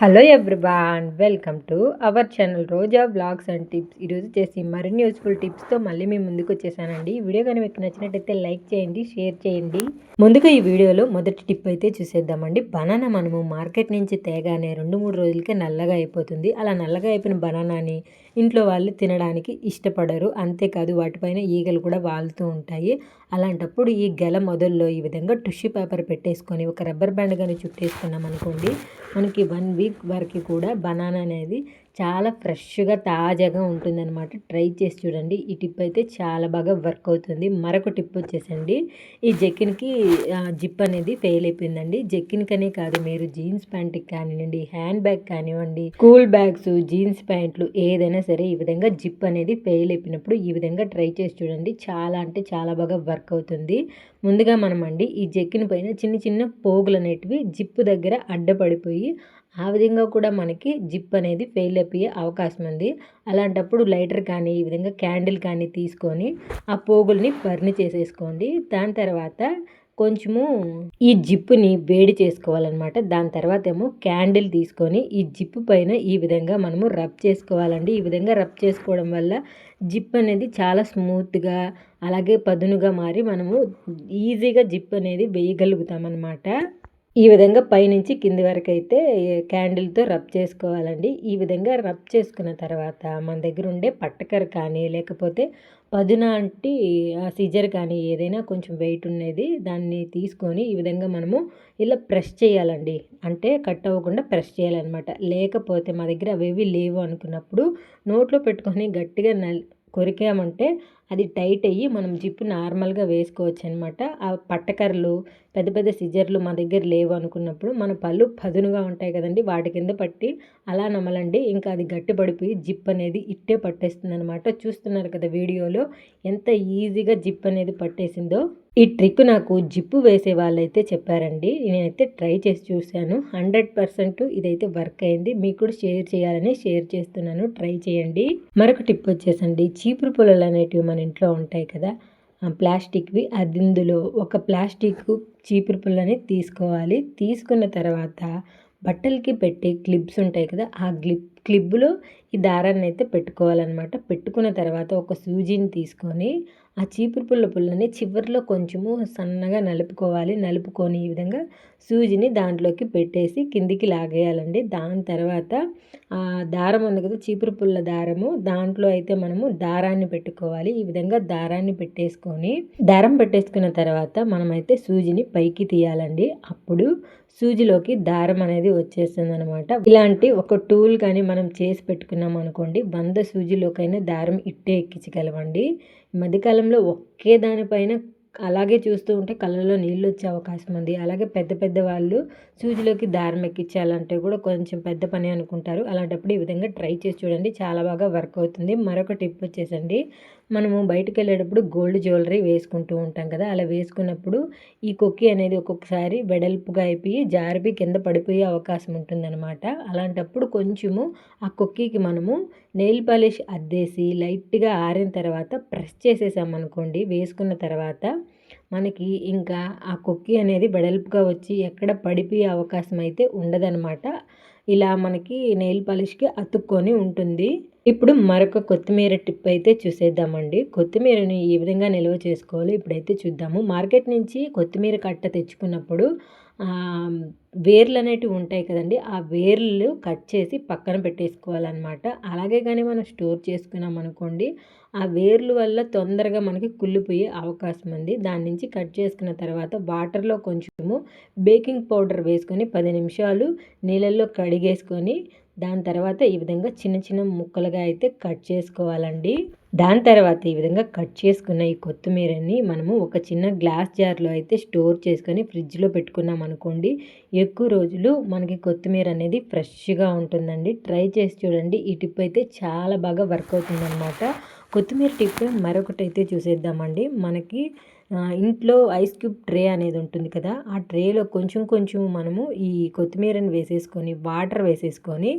Hello everyone welcome to our channel Roja blogs and tips ఈరోజు చేసి మరిన్ని useful టిప్స్తో మళ్ళీ మేము ముందుకు వచ్చేసానండి. ఈ వీడియో కానీ మీకు నచ్చినట్టయితే లైక్ చేయండి షేర్ చేయండి. ముందుగా ఈ వీడియోలో మొదటి టిప్ అయితే చూసేద్దామండి. బనానా మనము మార్కెట్ నుంచి తేగానే రెండు మూడు రోజులకే నల్లగా అయిపోతుంది. అలా నల్లగా అయిపోయిన బనానాని ఇంట్లో వాళ్ళు తినడానికి ఇష్టపడరు. అంతేకాదు వాటిపైన ఈగలు కూడా వాలుతూ ఉంటాయి. అలాంటప్పుడు ఈ గెల మొదల్లో ఈ విధంగా టిష్యూ పేపర్ పెట్టేసుకొని ఒక రబ్బర్ బ్యాండ్ కానీ చుట్టేసుకున్నాం అనుకోండి మనకి వన్ వీక్ వరకు కూడా బనానా అనేది చాలా ఫ్రెష్గా తాజాగా ఉంటుందన్నమాట. ట్రై చేసి చూడండి. ఈ టిప్ అయితే చాలా బాగా వర్క్ అవుతుంది. మరొక టిప్ వచ్చేసండి. ఈ జెక్కిన్కి జిప్ అనేది ఫెయిల్ అయిపోయిందండి. జెక్కిన్కనే కాదు మీరు జీన్స్ ప్యాంట్కి కానివ్వండి హ్యాండ్ బ్యాగ్ కానివ్వండి స్కూల్ బ్యాగ్స్ జీన్స్ ప్యాంట్లు ఏదైనా సరే ఈ విధంగా జిప్ అనేది ఫెయిల్ అయిపోయినప్పుడు ఈ విధంగా ట్రై చేసి చూడండి. చాలా అంటే చాలా బాగా వర్క్ అవుతుంది. ముందుగా మనం అండి ఈ జెక్కిన పైన చిన్న చిన్న పోగులు అనేటివి జిప్పు దగ్గర అడ్డపడిపోయి ఆ విధంగా కూడా మనకి జిప్ అనేది ఫెయిల్ అయిపోయే అవకాశం ఉంది. అలాంటప్పుడు లైటర్ కానీ ఈ విధంగా క్యాండిల్ కానీ తీసుకొని ఆ పోగుల్ని బర్న్ చేసేసుకోండి. దాని తర్వాత కొంచెము ఈ జిప్పుని వేడి చేసుకోవాలన్నమాట. దాని తర్వాత ఏమో క్యాండిల్ తీసుకొని ఈ జిప్పు పైన ఈ విధంగా మనము రబ్ చేసుకోవాలండి. ఈ విధంగా రబ్ చేసుకోవడం వల్ల జిప్ అనేది చాలా స్మూత్గా అలాగే పదునుగా మారి మనము ఈజీగా జిప్ అనేది వేయగలుగుతామన్నమాట. ఈ విధంగా పైనుంచి కింది వరకు అయితే క్యాండిల్తో రబ్ చేసుకోవాలండి. ఈ విధంగా రబ్ చేసుకున్న తర్వాత మన దగ్గర ఉండే పట్టకర కానీ లేకపోతే పదునాంటి సిజర్ కానీ ఏదైనా కొంచెం వెయిట్ ఉన్నది దాన్ని తీసుకొని ఈ విధంగా మనము ఇలా ప్రెస్ చేయాలండి. అంటే కట్ అవ్వకుండా ప్రెస్ చేయాలన్నమాట. లేకపోతే మా దగ్గర అవేవి లేవు అనుకున్నప్పుడు నోట్లో పెట్టుకొని గట్టిగా నల్ కొరికామంటే అది టైట్ అయ్యి మనం జిప్పు నార్మల్గా వేసుకోవచ్చు అనమాట ఆ పట్టకర్రలు పెద్ద పెద్ద సిజర్లు మా దగ్గర లేవు అనుకున్నప్పుడు మన పళ్ళు పదునుగా ఉంటాయి కదండి వాటి కింద పట్టి అలా నమ్మలండి ఇంకా అది గట్టిపడిపోయి జిప్ అనేది ఇట్టే పట్టేస్తుంది అనమాట చూస్తున్నారు కదా వీడియోలో ఎంత ఈజీగా జిప్ అనేది పట్టేసిందో. ఈ ట్రిక్ నాకు జిప్పు వేసే వాళ్ళైతే చెప్పారండి. నేనైతే ట్రై చేసి చూశాను. హండ్రెడ్ పర్సెంట్ ఇదైతే వర్క్ అయింది. మీకు కూడా షేర్ చేయాలని షేర్ చేస్తున్నాను. ట్రై చేయండి. మరొక టిప్ వచ్చేసండి. చీపురు పొలలు అనేటివి మన ఇంట్లో ఉంటాయి కదా ప్లాస్టిక్వి అదిందులో ఒక ప్లాస్టిక్ చీపురు పుల్లని తీసుకోవాలి. తీసుకున్న తర్వాత బట్టలకి పెట్టే క్లిప్స్ ఉంటాయి కదా ఆ క్లిప్ క్లిప్లో ఈ దారాన్ని అయితే పెట్టుకోవాలన్నమాట. పెట్టుకున్న తర్వాత ఒక సూజీని తీసుకొని ఆ చీపురు పుల్ల పుల్లని చివరిలో కొంచెము సన్నగా నలుపుకోవాలి. నలుపుకొని ఈ విధంగా సూజిని దాంట్లోకి పెట్టేసి కిందికి లాగేయాలండి. దాని తర్వాత ఆ దారం ఉంది కదా చీపురు పుల్ల దారము దాంట్లో అయితే మనము దారాన్ని పెట్టుకోవాలి. ఈ విధంగా దారాన్ని పెట్టేసుకొని దారం పెట్టేసుకున్న తర్వాత మనమైతే సూజిని పైకి తీయాలండి. అప్పుడు సూజిలోకి దారం అనేది వచ్చేస్తుంది అనమాట ఇలాంటి ఒక టూల్ కానీ మనం చేసి పెట్టుకుని పెట్టుకున్నాం అనుకోండి వంద సూజీలోకైనా దారం ఇట్టే ఎక్కించగలమండి. మధ్యకాలంలో ఒకే దానిపైన అలాగే చూస్తూ ఉంటే కళ్ళలో నీళ్ళు వచ్చే అవకాశం ఉంది. అలాగే పెద్ద పెద్ద వాళ్ళు సూజిలోకి దారం ఎక్కించాలంటే కూడా కొంచెం పెద్ద పని అనుకుంటారు. అలాంటప్పుడు ఈ విధంగా ట్రై చేసి చూడండి. చాలా బాగా వర్క్ అవుతుంది. మరొక టిప్ వచ్చేసండి. మనము బయటకు వెళ్ళేటప్పుడు గోల్డ్ జ్యువెలరీ వేసుకుంటూ ఉంటాం కదా. అలా వేసుకున్నప్పుడు ఈ కొక్కి అనేది ఒక్కొక్కసారి వెడల్పుగా అయిపోయి జారిపి కింద పడిపోయే అవకాశం ఉంటుందన్నమాట. అలాంటప్పుడు కొంచెము ఆ కొక్కికి మనము నెయిల్ పాలిష్ అద్దేసి లైట్గా ఆరిన తర్వాత ప్రెస్ చేసేసామనుకోండి వేసుకున్న తర్వాత మనకి ఇంకా ఆ కుక్కీ అనేది వెడల్పుగా వచ్చి ఎక్కడ పడిపోయే అవకాశం అయితే ఉండదనమాట ఇలా మనకి నెయిల్ పాలిష్కి అతుక్కొని ఉంటుంది. ఇప్పుడు మరొక కొత్తిమీర టిప్ అయితే చూసేద్దామండి. కొత్తిమీరని ఈ విధంగా నిల్వ చేసుకోవాలి ఇప్పుడైతే చూద్దాము. మార్కెట్ నుంచి కొత్తిమీర కట్ట తెచ్చుకున్నప్పుడు వేర్లు అనేటివి ఉంటాయి కదండి. ఆ వేర్లు కట్ చేసి పక్కన పెట్టేసుకోవాలన్నమాట. అలాగే కానీ మనం స్టోర్ చేసుకున్నాం అనుకోండి ఆ వేర్లు వల్ల తొందరగా మనకి కుళ్ళిపోయే అవకాశం ఉంది. దాని నుంచి కట్ చేసుకున్న తర్వాత వాటర్లో కొంచెము బేకింగ్ పౌడర్ వేసుకొని పది నిమిషాలు నీళ్ళల్లో కడిగేసుకొని దాని తర్వాత ఈ విధంగా చిన్న చిన్న ముక్కలుగా అయితే కట్ చేసుకోవాలండి. దాని తర్వాత ఈ విధంగా కట్ చేసుకున్న ఈ కొత్తిమీరని మనము ఒక చిన్న గ్లాస్ జార్లో అయితే స్టోర్ చేసుకొని ఫ్రిడ్జ్లో పెట్టుకున్నాం అనుకోండి ఎక్కువ రోజులు మనకి కొత్తిమీర అనేది ఫ్రెష్గా ఉంటుందండి. ట్రై చేసి చూడండి. ఈ టిప్ అయితే చాలా బాగా వర్క్ అవుతుందన్నమాట. కొత్తిమీర టిప్ మరొకటి అయితే చూసేద్దామండి. మనకి ఇంట్లో ఐస్ క్యూబ్ ట్రే అనేది ఉంటుంది కదా ఆ ట్రేలో కొంచెం కొంచెం మనము ఈ కొత్తిమీరని వేసేసుకొని వాటర్ వేసేసుకొని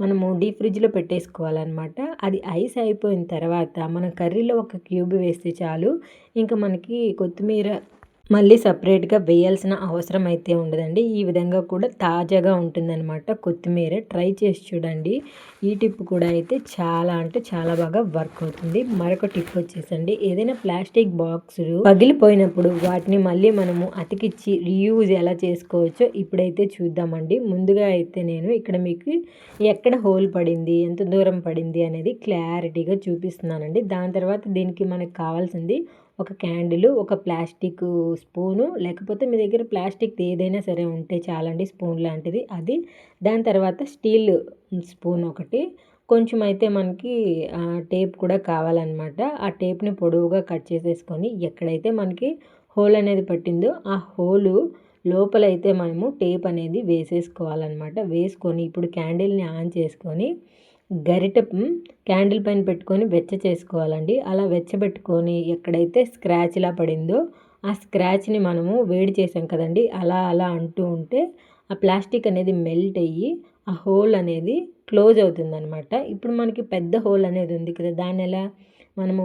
మనము డీప్ ఫ్రిడ్జ్లో పెట్టేసుకోవాలన్నమాట. అది ఐస్ అయిపోయిన తర్వాత మనం కర్రీలో ఒక క్యూబ్ వేస్తే చాలు ఇంకా మనకి కొత్తిమీర మళ్ళీ సపరేట్గా వేయాల్సిన అవసరం అయితే ఉండదండి. ఈ విధంగా కూడా తాజాగా ఉంటుందన్నమాట కొత్తిమీర. ట్రై చేసి చూడండి. ఈ టిప్ కూడా అయితే చాలా అంటే చాలా బాగా వర్క్ అవుతుంది. మరొక టిప్ వచ్చేసండి. ఏదైనా ప్లాస్టిక్ బాక్సులు పగిలిపోయినప్పుడు వాటిని మళ్ళీ మనము అతికిచ్చి రీయూజ్ ఎలా చేసుకోవచ్చో ఇప్పుడైతే చూద్దామండి. ముందుగా అయితే నేను ఇక్కడ మీకు ఎక్కడ హోల్ పడింది ఎంత దూరం పడింది అనేది క్లారిటీగా చూపిస్తున్నానండి. దాని తర్వాత దీనికి మనకు కావాల్సింది ఒక క్యాండిల్ ఒక ప్లాస్టిక్ స్పూను లేకపోతే మీ దగ్గర ప్లాస్టిక్ ఏదైనా సరే ఉంటే చాలండి స్పూన్ లాంటిది అది. దాని తర్వాత స్టీల్ స్పూన్ ఒకటి. కొంచెం అయితే మనకి టేప్ కూడా కావాలన్నమాట. ఆ టేప్ని పొడవుగా కట్ చేసేసుకొని ఎక్కడైతే మనకి హోల్ అనేది పట్టిందో ఆ హోలు లోపలైతే మనము టేప్ అనేది వేసేసుకోవాలన్నమాట. వేసుకొని ఇప్పుడు క్యాండిల్ని ఆన్ చేసుకొని గరిట క్యాండిల్ పైన పెట్టుకొని వెచ్చ చేసుకోవాలండి. అలా వెచ్చబెట్టుకొని ఎక్కడైతే స్క్రాచ్ ఇలా పడిందో ఆ స్క్రాచ్ని మనము వేడి చేసాం కదండి. అలా అలా అంటూ ఉంటే ఆ ప్లాస్టిక్ అనేది మెల్ట్ అయ్యి ఆ హోల్ అనేది క్లోజ్ అవుతుందనమాట ఇప్పుడు మనకి పెద్ద హోల్ అనేది ఉంది కదా దాన్ని ఎలా మనము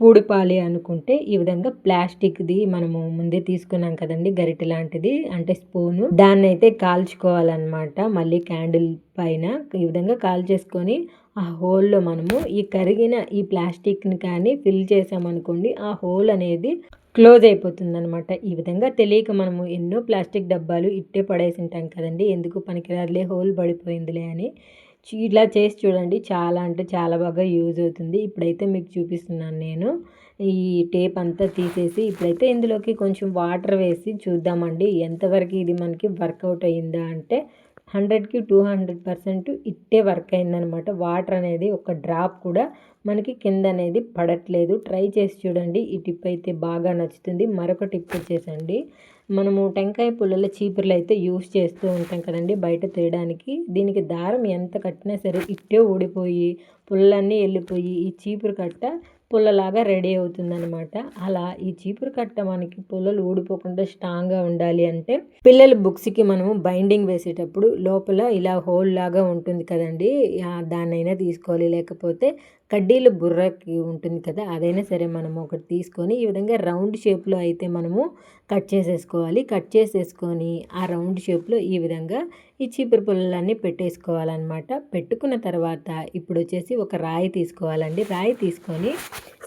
పూడిపాలి అనుకుంటే ఈ విధంగా ప్లాస్టిక్ది మనము ముందే తీసుకున్నాం కదండి గరిటె లాంటిది అంటే స్పూను. దాన్ని అయితే కాల్చుకోవాలన్నమాట. మళ్ళీ క్యాండిల్ పైన ఈ విధంగా కాల్చేసుకొని ఆ హోల్లో మనము ఈ కరిగిన ఈ ప్లాస్టిక్ని కానీ ఫిల్ చేసామనుకోండి ఆ హోల్ అనేది క్లోజ్ అయిపోతుంది అనమాట ఈ విధంగా తెలియక మనము ఎన్నో ప్లాస్టిక్ డబ్బాలు ఇట్టే పడేసి ఉంటాం కదండి ఎందుకు పనికిరాదులే హోల్ పడిపోయిందిలే అని. ఇలా చేసి చూడండి. చాలా అంటే చాలా బాగా యూజ్ అవుతుంది. ఇప్పుడైతే మీకు చూపిస్తున్నాను నేను. ఈ టేప్ అంతా తీసేసి ఇప్పుడైతే ఇందులోకి కొంచెం వాటర్ వేసి చూద్దామండి. ఎంతవరకు ఇది మనకి వర్కౌట్ అయ్యిందా అంటే హండ్రెడ్కి టూ హండ్రెడ్ పర్సెంట్ ఇట్టే వర్క్ అయిందనమాట. వాటర్ అనేది ఒక డ్రాప్ కూడా మనకి కింద అనేది పడట్లేదు. ట్రై చేసి చూడండి. ఈ టిప్ అయితే బాగా నచ్చుతుంది. మరొక టిప్ వచ్చేసండి. మనము టెంకాయ పుల్లల చీపుర్లు అయితే యూస్ చేస్తూ ఉంటాం కదండి బయట తీయడానికి దీనికి దారం ఎంత కట్టినా సరే ఇట్టే ఊడిపోయి పుల్లన్నీ వెళ్ళిపోయి ఈ చీపురు కట్ట పుల్లలాగా రెడీ అవుతుందనమాట అలా ఈ చీపురు కట్ట మనకి పుల్లలు ఊడిపోకుండా స్ట్రాంగ్గా ఉండాలి అంటే పిల్లల బుక్స్కి మనము బైండింగ్ వేసేటప్పుడు లోపల ఇలా హోల్ లాగా ఉంటుంది కదండి. దాన్నైనా తీసుకోవాలి. లేకపోతే కడ్డీలు బుర్రకి ఉంటుంది కదా అదైనా సరే మనము ఒకటి తీసుకొని ఈ విధంగా రౌండ్ షేప్లో అయితే మనము కట్ చేసేసుకోవాలి. కట్ చేసేసుకొని ఆ రౌండ్ షేప్లో ఈ విధంగా ఈ చీపురు పుల్లలన్నీ పెట్టేసుకోవాలన్నమాట. పెట్టుకున్న తర్వాత ఇప్పుడు వచ్చేసి ఒక రాయి తీసుకోవాలండి. రాయి తీసుకొని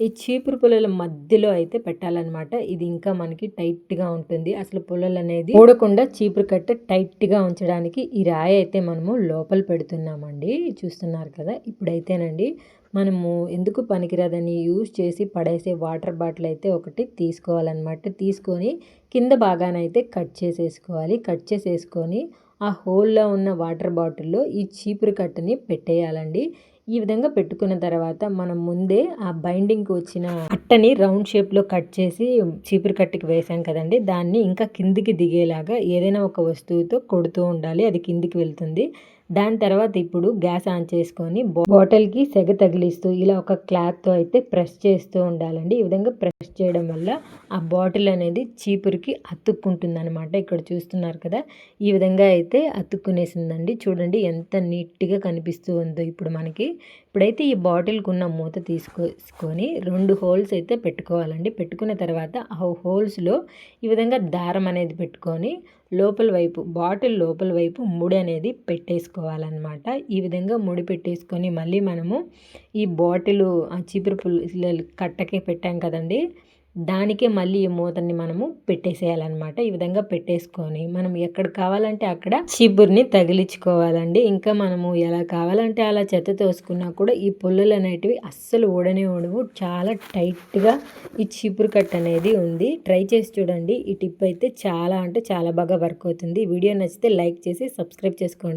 ఈ చీపురు పుల్లల మధ్యలో అయితే పెట్టాలన్నమాట. ఇది ఇంకా మనకి టైట్గా ఉంటుంది. అసలు పుల్లలు అనేది ఊడకుండా చీపురు కట్ట టైట్గా ఉంచడానికి ఈ రాయి అయితే మనము లోపల పెడుతున్నామండి. చూస్తున్నారు కదా ఇప్పుడైతేనండి మనము ఎందుకు పనికిరాదని యూజ్ చేసి పడేసే వాటర్ బాటిల్ అయితే ఒకటి తీసుకోవాలన్నమాట. తీసుకొని కింద భాగానైతే కట్ చేసేసుకోవాలి. కట్ చేసేసుకొని ఆ హోల్లో ఉన్న వాటర్ బాటిల్లో ఈ చీపురు కట్టని పెట్టేయాలండి. ఈ విధంగా పెట్టుకున్న తర్వాత మనం ముందే ఆ బైండింగ్కి వచ్చిన అట్టని రౌండ్ షేప్లో కట్ చేసి చీపురు కట్టకి వేసాం కదండి. దాన్ని ఇంకా కిందికి దిగేలాగా ఏదైనా ఒక వస్తువుతో కొడుతూ ఉండాలి. అది కిందికి వెళ్తుంది. దాని తర్వాత ఇప్పుడు గ్యాస్ ఆన్ చేసుకొని బాటిల్కి సెగ తగిలిస్తూ ఇలా ఒక క్లాత్తో అయితే ప్రెస్ చేస్తూ ఉండాలండి. ఈ విధంగా ప్రెస్ చేయడం వల్ల ఆ బాటిల్ అనేది చీపురికి అతుక్కుంటుంది అనమాట ఇక్కడ చూస్తున్నారు కదా ఈ విధంగా అయితే అతుక్కునేసిందండి. చూడండి ఎంత నీట్గా కనిపిస్తూ ఉందో ఇప్పుడు మనకి. ఇప్పుడైతే ఈ బాటిల్కి ఉన్న మూత తీసుకొని రెండు హోల్స్ అయితే పెట్టుకోవాలండి. పెట్టుకున్న తర్వాత ఆ హోల్స్లో ఈ విధంగా దారం అనేది పెట్టుకొని లోపల వైపు బాటిల్ లోపల వైపు ముడి అనేది పెట్టేసుకోవాలన్నమాట ఈ విధంగా ముడి పెట్టేసుకొని మళ్ళీ మనము ఈ బాటిల్ ఆ చీపురు పుల్ల కట్టకే పెట్టాం కదండి. దానికే మళ్ళీ ఈ మూతని మనము పెట్టేసేయాలన్నమాట. ఈ విధంగా పెట్టేసుకొని మనం ఎక్కడ కావాలంటే అక్కడ చీపుర్ని తగిలించుకోవాలండి. ఇంకా మనము ఎలా కావాలంటే అలా చెత్త తోసుకున్నా కూడా ఈ పుల్లలు అనేటివి అస్సలు ఊడనే ఊడవు. చాలా టైట్గా ఈ చీపురు కట్ అనేది ఉంది. ట్రై చేసి చూడండి. ఈ టిప్ అయితే చాలా అంటే చాలా బాగా వర్క్ అవుతుంది. వీడియో నచ్చితే లైక్ చేసి సబ్స్క్రైబ్ చేసుకోండి.